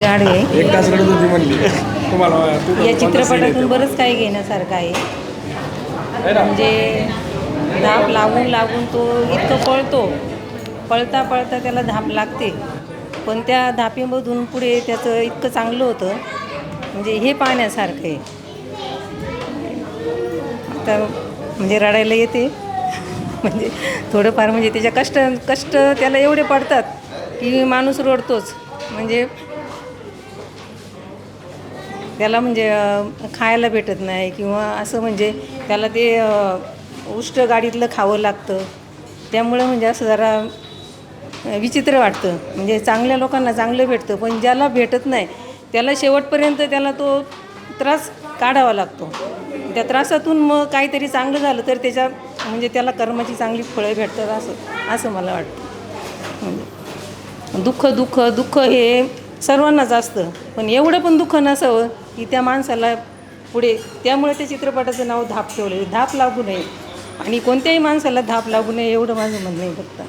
गाडवे एक तास रडत होती म्हणली. तुम्हाला तू या चित्रपटातून बरंच काही घेण्यासारखं आहे. म्हणजे धाप लागून लागून तो इतकं पळतो. पळता पळता त्याला धाप लागते. पण त्या धापीमधून पुढे त्याचं इतकं चांगलं होतं. म्हणजे हे पाहण्यासारखं आहे. आता म्हणजे रडायला येते. म्हणजे थोडंफार म्हणजे त्याच्या कष्ट कष्ट त्याला एवढे पडतात की माणूस रडतोच. म्हणजे त्याला म्हणजे खायला भेटत नाही किंवा असं म्हणजे त्याला ते उष्ट गाडीतलं खावं लागतं. त्यामुळं म्हणजे असं जरा विचित्र वाटतं. म्हणजे चांगल्या लोकांना चांगलं भेटतं पण ज्याला भेटत नाही त्याला शेवटपर्यंत त्याला तो त्रास काढावा लागतो. त्या त्रासातून मग काहीतरी चांगलं झालं तर त्याच्या म्हणजे त्याला कर्माची चांगली फळं भेटतात असं असं मला वाटतं. म्हणजे दुःख दुःख दुःख हे सर्वांनाच असतं. पण एवढं पण दुःख नसावं की त्या माणसाला पुढे त्यामुळे त्या चित्रपटाचं नाव धाप ठेवलं. धाप लागू नये. आणि कोणत्याही माणसाला धाप लागू नये एवढं माझं म्हणणं आहे फक्त.